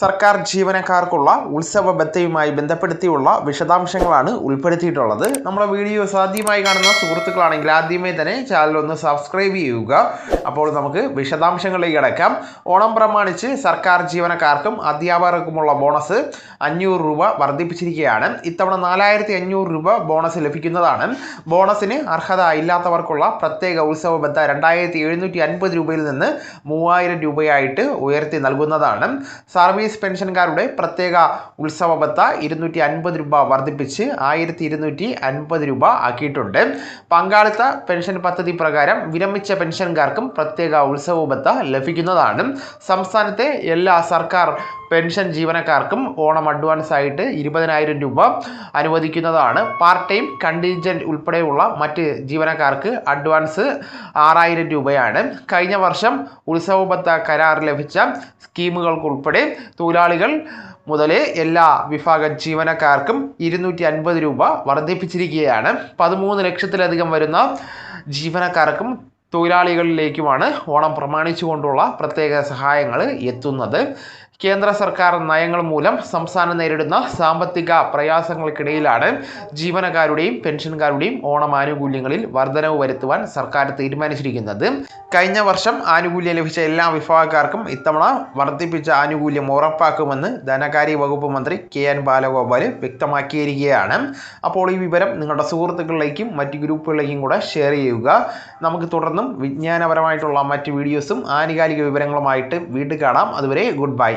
സർക്കാർ ജീവനക്കാർക്കുള്ള ഉത്സവ ബത്തയുമായി ബന്ധപ്പെടുത്തിയുള്ള വിശദാംശങ്ങളാണ് ഉൾപ്പെടുത്തിയിട്ടുള്ളത്. നമ്മുടെ വീഡിയോ ആദ്യമായി കാണുന്ന സുഹൃത്തുക്കളാണെങ്കിൽ ആദ്യമേ തന്നെ ചാനൽ ഒന്ന് സബ്സ്ക്രൈബ് ചെയ്യുക. അപ്പോൾ നമുക്ക് വിശദാംശങ്ങളിലേക്ക് കിടക്കാം. ഓണം പ്രമാണിച്ച് സർക്കാർ ജീവനക്കാർക്കും അധ്യാപകർക്കുമുള്ള ബോണസ് അഞ്ഞൂറ് രൂപ വർദ്ധിപ്പിച്ചിരിക്കുകയാണ്. ഇത്തവണ നാലായിരത്തി അഞ്ഞൂറ് രൂപ ബോണസ് ലഭിക്കുന്നതാണ്. ബോണസിന് അർഹത ഇല്ലാത്തവർക്കുള്ള പ്രത്യേക ഉത്സവ ബത്ത രണ്ടായിരത്തി എഴുന്നൂറ്റി അൻപത് രൂപയിൽ നിന്ന് മൂവായിരം രൂപയായിട്ട് ഉയർത്തി നൽകുന്നതാണ്. സർവീസ് പെൻഷൻകാരുടെ പ്രത്യേക ഉത്സവ ബത്ത ഇരുന്നൂറ്റി അൻപത് രൂപ വർദ്ധിപ്പിച്ച് ആയിരത്തി ഇരുന്നൂറ്റി അൻപത് രൂപ ആക്കിയിട്ടുണ്ട്. പങ്കാളിത്ത പെൻഷൻ പദ്ധതി പ്രകാരം വിരമിച്ച പെൻഷൻകാർക്കും പ്രത്യേക ഉത്സവ ബത്ത ലഭിക്കുന്നതാണ്. സംസ്ഥാനത്തെ എല്ലാ സർക്കാർ പെൻഷൻ ജീവനക്കാർക്കും ഓണം അഡ്വാൻസ് ആയിട്ട് ഇരുപതിനായിരം രൂപ അനുവദിക്കുന്നതാണ്. പാർട്ട് ടൈം കണ്ടിൻജന്റ് ഉൾപ്പെടെയുള്ള മറ്റ് ജീവനക്കാർക്ക് അഡ്വാൻസ് ആറായിരം രൂപയാണ്. കഴിഞ്ഞ വർഷം ഉത്സവബത്ത കരാർ ലഭിച്ച സ്കീമുകൾക്കുൾപ്പെടെ തൊഴിലാളികൾ മുതൽ എല്ലാ വിഭാഗ ജീവനക്കാർക്കും ഇരുന്നൂറ്റി അൻപത് രൂപ വർദ്ധിപ്പിച്ചിരിക്കുകയാണ്. പതിമൂന്ന് ലക്ഷത്തിലധികം വരുന്ന ജീവനക്കാർക്കും തൊഴിലാളികളിലേക്കുമാണ് ഓണം പ്രമാണിച്ചുകൊണ്ടുള്ള പ്രത്യേക സഹായങ്ങൾ എത്തുന്നത്. കേന്ദ്ര സർക്കാർ നയങ്ങൾ മൂലം സംസ്ഥാനം നേരിടുന്ന സാമ്പത്തിക പ്രയാസങ്ങൾക്കിടയിലാണ് ജീവനക്കാരുടെയും പെൻഷൻകാരുടെയും ഓണം ആനുകൂല്യങ്ങളിൽ വർധനവ് വരുത്തുവാൻ സർക്കാർ തീരുമാനിച്ചിരിക്കുന്നത്. കഴിഞ്ഞ വർഷം ആനുകൂല്യം ലഭിച്ച എല്ലാ വിഭാഗക്കാർക്കും ഇത്തവണ വർദ്ധിപ്പിച്ച ആനുകൂല്യം ഉറപ്പാക്കുമെന്ന് ധനകാര്യ വകുപ്പ് മന്ത്രി കെ എൻ ബാലഗോപാൽ വ്യക്തമാക്കിയിരിക്കുകയാണ്. അപ്പോൾ ഈ വിവരം നിങ്ങളുടെ സുഹൃത്തുക്കളിലേക്കും മറ്റ് ഗ്രൂപ്പുകളിലേക്കും കൂടെ ഷെയർ ചെയ്യുക. നമുക്ക് തുടർന്നും വിജ്ഞാനപരമായിട്ടുള്ള മറ്റ് വീഡിയോസും ആനുകാലിക വിവരങ്ങളുമായിട്ട് വീണ്ടും കാണാം. അതുവരെ ഗുഡ് ബൈ.